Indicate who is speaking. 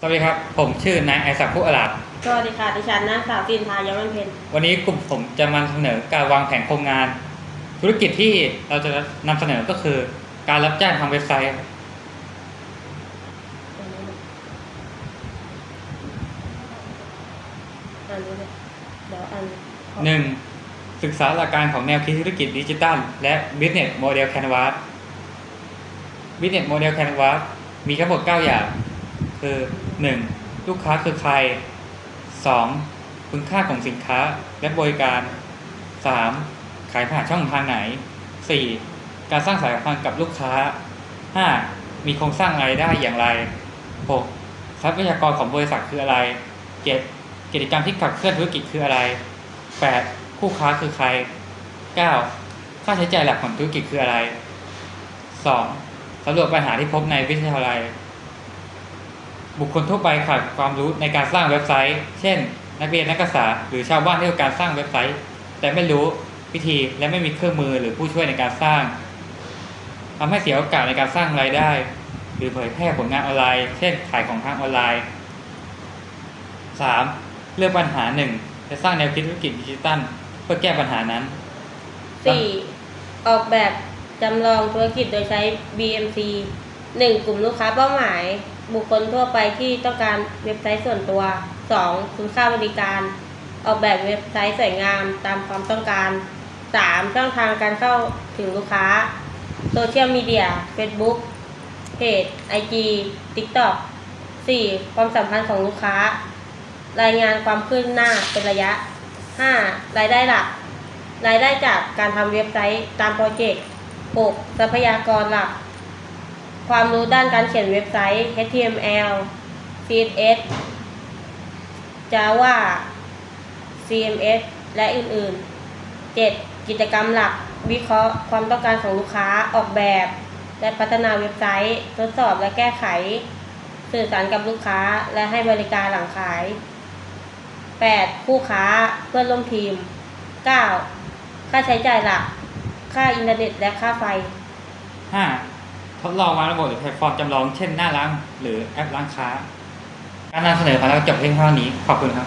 Speaker 1: สวัสดีครับ ผมชื่อนายไอศักดิ์ผู้อลาบ
Speaker 2: สวัสดีค่ะ ดิฉันนางสาวจินทายมันเพน
Speaker 1: วันนี้กลุ่มผมจะมาเสนอการวางแผนโครงงาน ธุรกิจที่เราจะนำเสนอก็คือ การรับจ้างทำเว็บไซต์
Speaker 2: อันนี้เลยเดี๋ยวอัน
Speaker 1: หนึ่งศึกษาหลักการของแนวคิดธุรกิจดิจิตัล และ Business Model Canvas Business Model Canvas มีทั้งหมด 9 อย่าง คือ 1. ลูกค้าคือใคร 2. คุณค่าของสินค้าและบริการ 3. ขายผ่านช่องทางไหน 4. การสร้างสายสัมพันธ์กับลูกค้า 5. มีโครงสร้างรายได้อย่างไร 6. ทรัพยากรของบริษัทคืออะไร 7. กิจกรรมที่ขับเคลื่อนธุรกิจคืออะไร 8. คู่ค้าคือใคร 9. ค่าใช้จ่ายหลักของธุรกิจคืออะไร 2. สำรวจปัญหาที่พบในวิทยาลัย บุคคลทั่วไปขาดความรู้ในการสร้างเว็บไซต์ เช่น นักเรียนนักศึกษาหรือชาวบ้านที่ต้องการสร้างเว็บไซต์ แต่ไม่รู้วิธีและไม่มีเครื่องมือหรือผู้ช่วยในการสร้างทำให้เสียโอกาสในการสร้างรายได้ หรือเผยแพร่ผลงานออนไลน์ เช่น ขายของทางออนไลน์ 3. เลือกปัญหาหนึ่งและสร้างแนวคิดธุรกิจดิจิตัลเพื่อแก้ปัญหานั้น
Speaker 2: สี่ออกแบบจำลองธุรกิจโดยใช้ BMC หนึ่งกลุ่มลูกค้าเป้าหมาย บุคคลทั่วไปที่ต้องการเว็บไซต์ส่วนตัว 2. คุณค่าบริการ ออกแบบเว็บไซต์สวยงามตามความต้องการ 3. ช่องทางการเข้าถึงลูกค้าโซเชียลมีเดีย Facebook เพจ IG TikTok 4. ความสัมพันธ์ของลูกค้า รายงานความคืบหน้าเป็นระยะ 5. รายได้หลัก รายได้จากการทำเว็บไซต์ตามโปรเจกต์ 6. ทรัพยากรหลัก ความรู้ด้านการเขียนเว็บไซต์ HTML CSS Java CMS และอื่นๆ 7. กิจกรรมหลัก วิเคราะห์ความต้องการของลูกค้าออกแบบ และพัฒนาเว็บไซต์ ทดสอบและแก้ไข สื่อสารกับลูกค้าและให้บริการหลังขาย 8. คู่ค้าเพื่อนร่วมทีม 9. ค่าใช้จ่ายหลัก ค่าอินเทอร์เน็ตและค่าไฟ
Speaker 1: 5. ทดลองวางระบบหรือแพลตฟอร์มจำลองเช่นหน้าร้านหรือแอปร้านค้า การนำเสนอของเราจบเพียงเท่านี้ขอบคุณครับ